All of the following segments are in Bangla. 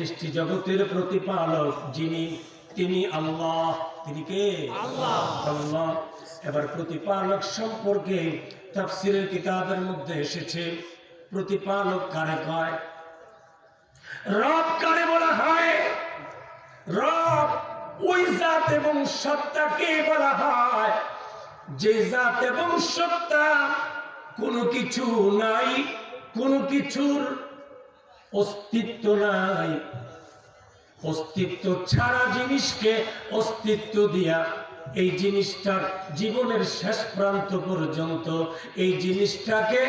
সৃষ্টি জগতের প্রতিপালক যিনি, তিনি আল্লাহ। তিনি কে? আল্লাহ। এবার প্রতিপালক সম্পর্কে তাফসিরের কিতাবের মধ্যে এসেছে, প্রতিপালক কারে কয়? রব কারে বলা হয়? রব ওই জাত এবং সত্তাকে বলা হয়। যে জাত এবং সত্তা কোনো কিছু নাই, কোনো কিছুর অস্তিত্ব নাই। অস্তিত্ব ছাড়া জিনিসকে অস্তিত্ব দিয়া এই জিনিসটার জীবনের শেষ প্রান্ত পর্যন্ত এই জিনিসটাকে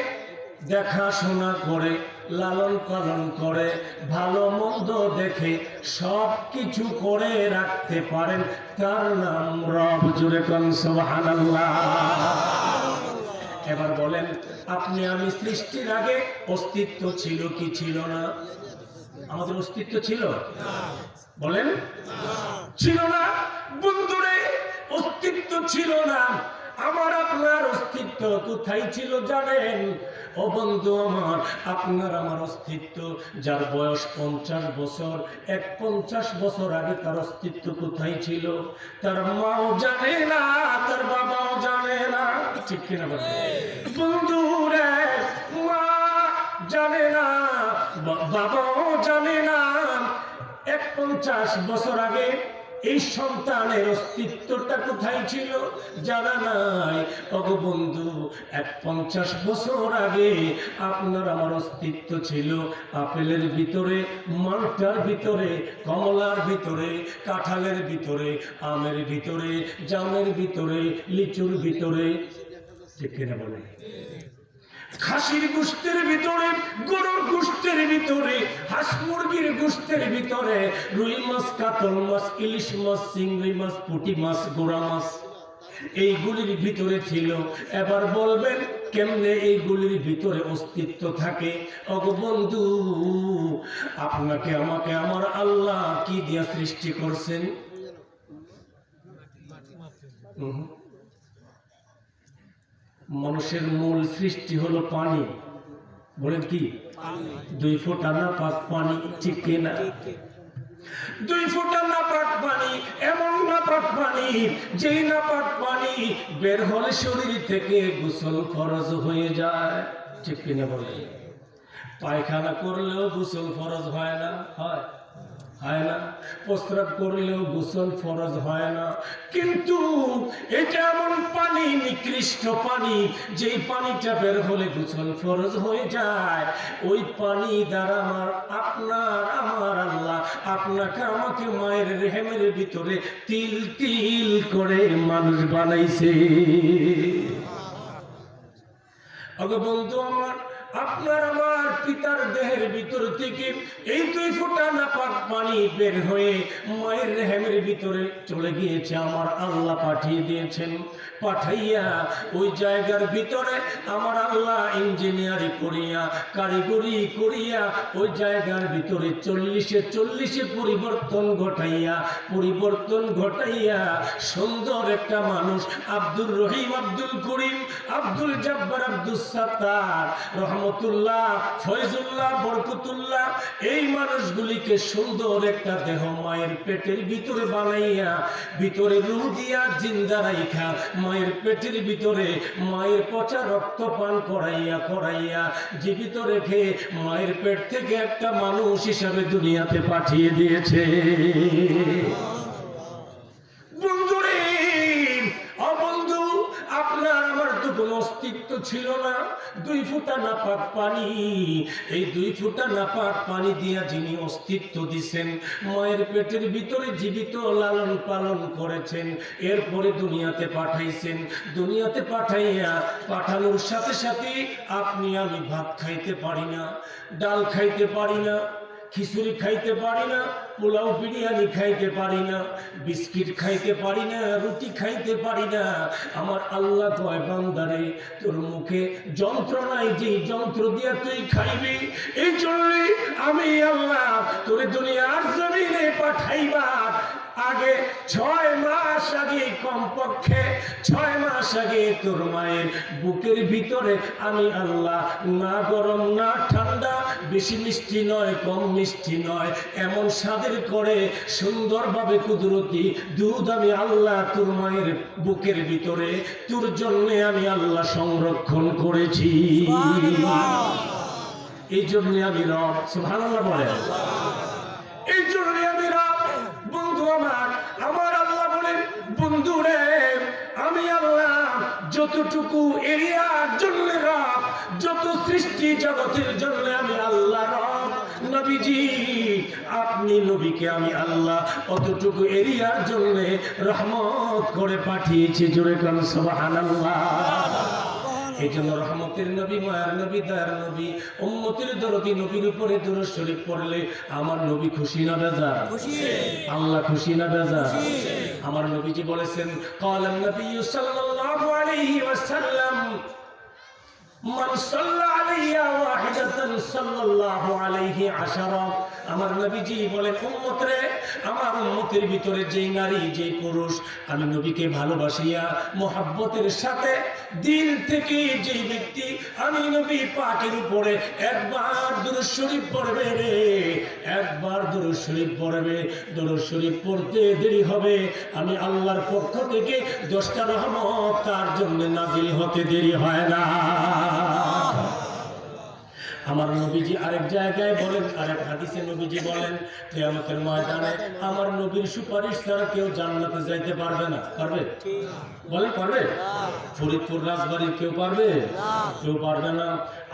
দেখাশোনা করে, লালন পালন করে, ভালো মন্দ দেখে সব কিছু করে রাখতে পারেন। তার নাম রব। জুড়ে কন, সুবহানাল্লাহ। এবার বলেন আপনি আমি সৃষ্টির আগে অস্তিত্ব ছিল কি ছিল না? আমাদের অস্তিত্ব ছিল? বলেন। ছিল না। বন্ধুরে, অস্তিত্ব ছিল না। আমার আপনার অস্তিত্ব কোথায় ছিল জানেন? ও বন্ধু আমার, আপনার আমার অস্তিত্ব, যার বয়স পঞ্চাশ বছর। এক পঞ্চাশ বছর আগে তার অস্তিত্ব কোথায় ছিল? তার মাও জানে না, তার বাবাও জানে না। ঠিক কিনা বন্ধু জানে না বাবাও জানে না। এক পঞ্চাশ বছর আগে এই সন্তানের অস্তিত্বটা কোথায় ছিল জানা নাই। অগো বন্ধু, এক পঞ্চাশ বছর আগে আপনার আমার অস্তিত্ব ছিল আপেলের ভিতরে, মালটার ভিতরে, কমলার ভিতরে, কাঁঠালের ভিতরে, আমের ভিতরে, জামের ভিতরে, লিচুর ভিতরে। ঠিক কিনা বলে? খাসির গোষ্ঠের ভিতরে, গরুর গোষ্ঠের ভিতরে, হাঁস মুরগির গোষ্ঠের ভিতরে, রুই মাছ, কাতল মাছ, ইলিশ মাছ, চিংড়ি মাছ, পুঁটি মাছ, গোড়া মাছ। এইগুলির ভিতরে ছিল। এবার বলবেন, কেমনে এইগুলির ভিতরে অস্তিত্ব থাকে? অগবন্ধু আপনাকে, আমাকে, আমার আল্লাহ কি দিয়া সৃষ্টি করছেন? মানুষের মূল সৃষ্টি হলো পানি। বলেন কি? দুই ফোঁটা না পাক পানি, ঠিক কিনা দুই ফোঁটা না পাক পানি, এমন না পাক পানি, যেই না পাক পানি বের হলে শরীর থেকে গোসল ফরজ হয়ে যায়। ঠিক কিনা বলেন? পায়খানা করলেও গোসল ফরজ হয় না? হয়। হয় না। প্রস্রাব করলেও গোসল ফরজ হয় না। কিন্তু এটা এমন পানি নিকৃষ্ট পানি যেই পানিটা বের হলে গোসল ফরজ হয়ে যায়। ওই পানি দ্বারা আমার আপনার আমার আল্লাহ আপনাকে আমাকে মায়ের রেহেমের ভিতরে তিল তিল করে মানুষ বানাইছে। আগে বন্ধু আমার আপনার আমার পিতার দেহের ভিতর থেকে এই দুই ফোঁটা নাপাক পানি বের হয়ে মায়ের রেহেমের ভিতরে চলে গিয়েছে, আমার আল্লাহ পাঠিয়ে দিয়েছেন। পাঠাইয়া ওই জায়গার ভিতরে আমার আল্লাহ ইঞ্জিনিয়ারি করিয়া, কারিগরি করিয়া ওই জায়গার ভিতরে চল্লিশে চল্লিশে পরিবর্তন ঘটাইয়া পরিবর্তন ঘটাইয়া সুন্দর একটা মানুষ, আব্দুর রহিম আব্দুল করিম, আব্দুল জব্বার আব্দুল সাত্তার রহমতুল্লাহ, ফয়জুল্লাহ, বরকতুল্লাহ, এই মানুষগুলিকে সুন্দর একটা দেহ মায়ের পেটের ভিতরে বানাইয়া, ভিতরে রুহ দিয়া জিন্দা রাইখা, মায়ের পেটের ভিতরে মায়ের পচা রক্ত পান করাইয়া করাইয়া জীবিত রেখে মায়ের পেট থেকে একটা মানুষ হিসাবে দুনিয়াতে পাঠিয়ে দিয়েছে। ছিল না, দুই ফুটা নাপাক পানি। এই দুই ফুটা নাপাক পানি দিয়া যিনি অস্তিত্ব দিছেন, মায়ের পেটের ভিতরে জীবিত লালন পালন করেছেন, এরপরে দুনিয়াতে পাঠাইছেন। দুনিয়াতে পাঠাইয়া পাঠানোর সাথে সাথে আপনি আমি ভাত খাইতে পারি না, ডাল খাইতে পারি না, খিচুড়ি খাইতে পারি না পোলাও বিরিয়ানি খাইতে পারি না, বিস্কিট খাইতে পারি না, রুটি খাইতে পারি না। আমার আল্লাহ কয় বান্দারে, তোর মুখে যন্ত্র নাই যে যন্ত্র দিয়া তুই খাইবি, এই জন্যই আমি আল্লাহ তোর দুনিয়ার জমিনে পাঠাইবার আগে ছয় মাস আগে কমপক্ষে ছয় মাস আগে তোর মায়ের বুকের ভিতরে আমি আল্লাহ না গরম না ঠান্ডা বেশি মিষ্টি নয় কম মিষ্টি নয় এমন স্বাদের করে সুন্দরভাবে কুদরতি দুধ আমি আল্লাহ তোর মায়ের বুকের ভিতরে তোর জন্য আমি আল্লাহ সংরক্ষণ করেছি। এই জন্য আমি রব সুবহানাল্লাহ বলে এই জন্য আমি রব আমার আমার আল্লাহ বলেন বন্ধু রে আমি আল্লাহ যতটুকু এরিয়ার জন্য রব, যত সৃষ্টি জগতের জন্য আমি আল্লাহ রব। নবীজি, আপনি নবীকে আমি আল্লাহ অতটুকু এরিয়ার জন্য রহমত করে পাঠিয়েছি। জোরে কান, সুবহানাল্লাহ। এই জন্য রহমতের নবী মায়ার নবী দয়ার নবী উম্মতির দরদি নবীর উপরে দরুদ শরীফ পড়লে আমার নবী খুশি না বেজার? আল্লাহ খুশি না বেজার? আমার নবীজি বলেছেন কালাম নবী সাল্লাল্লাহু আলাইহি ওয়াসাল্লাম মান সাল্লা আলাইয়া ওয়াহিদাতান সাল্লাল্লাহু আলাইহি আশারা। আমার নবীজি বলেন, উম্মত রে, আমার উম্মতের ভিতরে যেই নারী, যেই পুরুষ, আমি নবীকে ভালোবাসিয়া মোহাব্বতের সাথে দিল থেকে যেই ব্যক্তি আমি নবী পাকের উপরে একবার দুরুদ শরীফ পড়বে রে, একবার দুরুদ শরীফ পড়বে। দুরুদ শরীফ পড়তে দেরি হবে। আমি আল্লাহর পক্ষ থেকে দশটা রহমত তার জন্য নাজিল হতে দেরি হয় না। আমার নবীজি আরেক জায়গায় বলেন আরেক হাদিসে নবীজি বলেন কেয়ামতের ময়দানে আমার নবীর সুপারিশ ছাড়া কেউ জান্নাতে যাইতে পারবে না। পারবে? বলেন পারবে? ফরিদপুর রাজবাড়ির কেউ পারবে? কেউ পারবে না।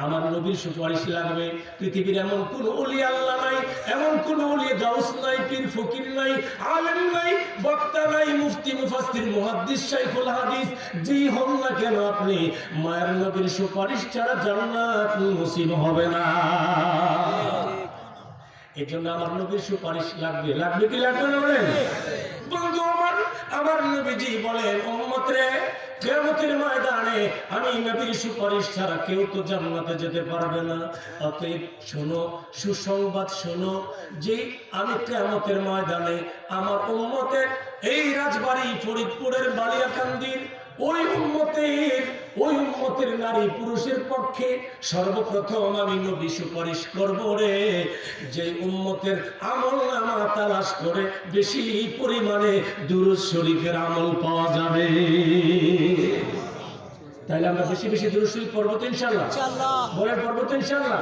আমার নবীর সুপারিশ লাগবে। পৃথিবীর এমন কোন অলি আল্লাহ নাই এমন কোন অলি গাউস নাই পীর ফকির নাই আলেম নাই বক্তা নাই মুফতি মুফাসসির মুহাদ্দিস শাইখুল হাদিস যেই হন না কেন আপনি মায়ের নবীর সুপারিশ ছাড়া জান্নাত নসিব হবে না। এই জন্য আমার নবীর সুপারিশ লাগবে। লাগবে কি লাগবে না বলেন? বন্ধু আমার নবীজি বলেন উম্মতরে কিয়ামতের ময়দানে আমি নবীর সুপারিশ ছাড়া কেউ তো জান্নাতে যেতে পারবে না। অতএব শোনো, সুসংবাদ শোনো যে আমি কেয়ামতের ময়দানে আমার উম্মতের এই রাজবাড়ি ফরিদপুরের বালিয়াকান্দির ওই উম্মতের ওই উন্মতের নারী পুরুষের পক্ষে সর্বপ্রথম আমি নবী সুপারিশ করব রে। যে উন্মতের আমল নামা তালাশ করে বেশি পরিমাণে দুরুদ শরীফের আমল পাওয়া যাবে। তাহলে আমরা বেশি বেশি শরীফ পড়ব তো ইনশাল্লাহ বলেন পড়ব তো ইনশাল্লাহ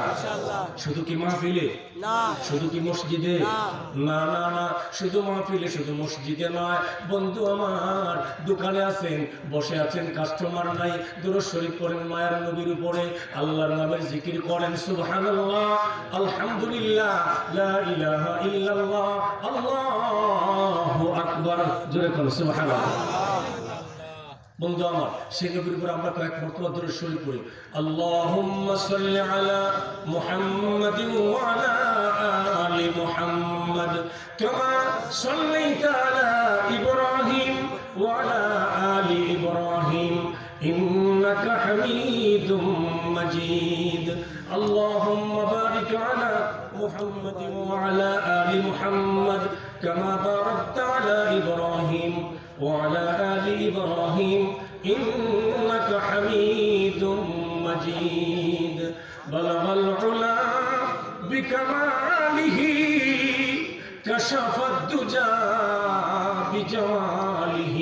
শুধু কি মাহফিলে? শুধু কি মসজিদে? না। না না শুধু মাহফিলে শুধু মসজিদে নয়। বন্ধু আমার দোকানে আছেন বসে আছেন কাস্টমার নাই দুরুদ শরীফ করেন মায়ের নবীর উপরে আল্লাহর নামের জিকির করেন সুবহানাল্লাহ। আলহামদুলিল্লাহ লা ইলাহা ইল্লাল্লাহ আল্লাহু আকবার। জোরে কোন সুবহানাল্লাহ। বন্ধু আমার, সেই নবীর উপর আমরা কয়েক মর্তবা ধরে শরীর করি আল্লাহুম্মা সাল্লি আলা মুহাম্মাদ ওয়া আলা আলি মুহাম্মাদ, কামা সাল্লাইতা আলা ইব্রাহিম ওয়া আলা আলি ইব্রাহিম। وعلى آل إبراهيم إنك حميد مجيد بلغ العلا بكماله كشف الدجى بجماله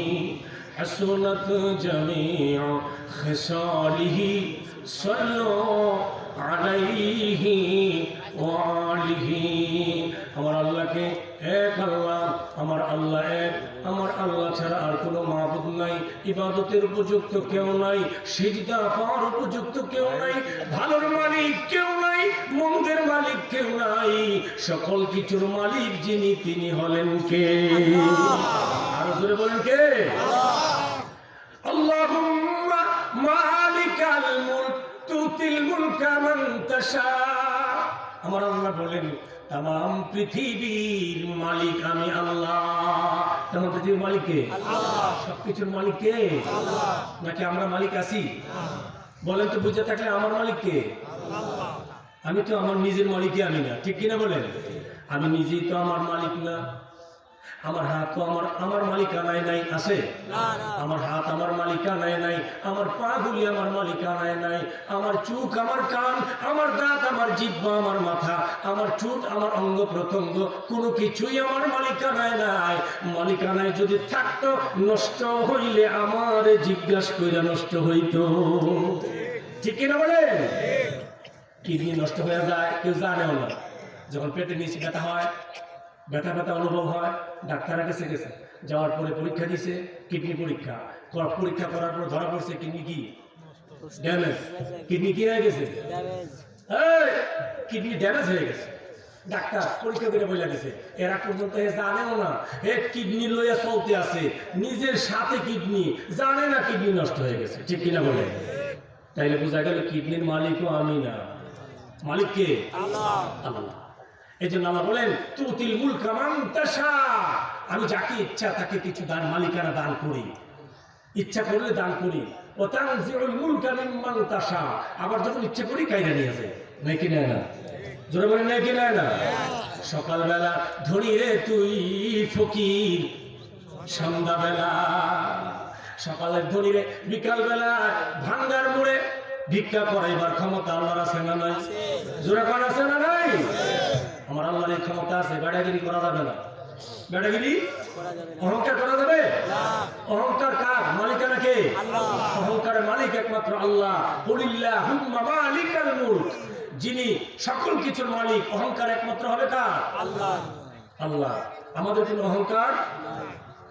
حسنت جميع خصاله صلوا عليه وآله আমার আল্লাহকে এক আল্লাহ আমার আল্লাহ এক আমার আল্লাহ ছাড়া আর কোনো মাহবুদ নাই ইবাদতের উপযুক্ত কেউ নাই সিজদা পাওয়ার উপযুক্ত কেউ নাই ভালোর মালিক কেউ নাই মন্দের মালিক কেউ নাই সকল কিছুর মালিক যিনি তিনি হলেন কে? আরও জোরে বলেন কে? আল্লাহুম্মা মালিকাল মুলক তুতিল মুলকা মান তাশা। আমার আল্লাহ বলেন তাম পৃথিবীর মালিক আমি আল্লাহ। তাম পৃথিবীর মালিক কে? সবকিছুর মালিক কে? নাকি আমরা মালিক আছি? বলেন তো বুঝে থাকলে আমার মালিক কে? আমি তো আমার নিজের মালিকই আমি না। ঠিক কিনা বলেন? আমি নিজেই তো আমার মালিক না। আমার হাত তো আমার আমার মালিকানায় নাই আছে? আমার হাত আমার মালিকানায় নাই আমার পা গুলি আমার মালিকানায় নাই আমার চোখ আমার কান আমার দাঁত আমার জিব্বা আমার মাথা আমার চুট আমার অঙ্গ প্রত্যঙ্গ কোনো কিছুই আমার মালিকানায় নাই। মালিকানায় যদি থাকতো নষ্ট হইলে আমার জিজ্ঞাসা কইরা নষ্ট হইতো। ঠিক কিনা বলেন? কিডনি নষ্ট হয়ে যায় কেউ জানেও না। যখন পেটে নিচে ব্যথা হয় ব্যথা ব্যথা অনুভব হয় ডাক্তারের কাছে গেছে যাওয়ার পরে পরীক্ষা দিছে কিডনি পরীক্ষা। পরীক্ষা করার পর ধরা পড়ছে কিডনি কি? ড্যামেজ কিডনি কি হয়ে গেছে? ড্যামেজ এই, কিডনি ড্যামেজ হয়ে গেছে। ডাক্তার পরীক্ষা করে বলে দিছে এরা পর্যন্ত এ জানেও না। এ কিডনি লইয়া চলতে আছে নিজের সাথে কিডনি জানে না কিডনি নষ্ট হয়ে গেছে। ঠিক কিনা বলে? তাইলে বোঝা গেল কিডনির মালিকও আমি না। মালিক কে? আল্লাহ। আল্লাহ। এই জন্য আল্লাহ বলেন, তুতিল মুল কামান আমি যাকে ইচ্ছা, তাকে কিছু দান, মালিকানা দান করি। ইচ্ছা করলে দান করি। ও তানজিউল মুলকা মিম্মান তাশা। আবার যখন ইচ্ছা করি কাইরা নিয়ে যায় নাই কি নেয় না? জোরে বলেন নাই কি নেয় না? সকালবেলা ধনী রে তুই ফকির, সন্ধ্যাবেলা সকালের ধনী রে, বিকালবেলা ভাঙ্গার মোড়ে ভিক্ষা করাইবার ক্ষমতা আল্লাহর আছে না নাই? জোরে কর আছে না নাই? আমার আল্লাহর এই ক্ষমতা আছে বেড়াগিরি করা যাবে না। বেড়াগিরি? অহংকার করা যাবে? অহংকার কার? মালিকানা কে? আল্লাহ। অহংকারের মালিক একমাত্র আল্লাহ। বলিল্লাহ হুম্মা মালিকাল মুলক। যিনি সকল কিছুর মালিক অহংকার একমাত্র হবে কার? আল্লাহ। আল্লাহ। আমাদের কোনো অহংকার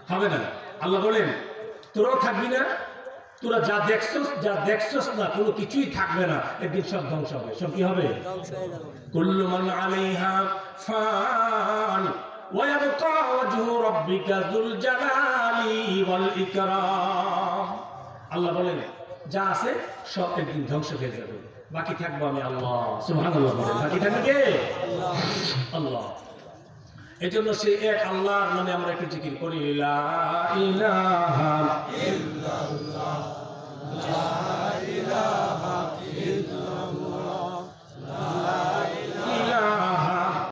হবে না। আল্লাহ বলেন তোরাও থাকবি না? তোরা যা দেখছস যা দেখছস না, কোনো কিছুই থাকবে না। একদিন সব ধ্বংস হবে। সব কি হবে? মান আল্লাহ বলেন, যা আছে সব একদিন ধ্বংস হয়ে যাবে। বাকি থাকব আমি আল্লাহ। সুবহানাল্লাহ বলেন। বাকি থাকবে কে? আল্লাহ। এজন্য সে এক আল্লাহর নামে আমরা একটু জিকির করি, লা ইলাহা ইল্লাল্লাহ। لا إله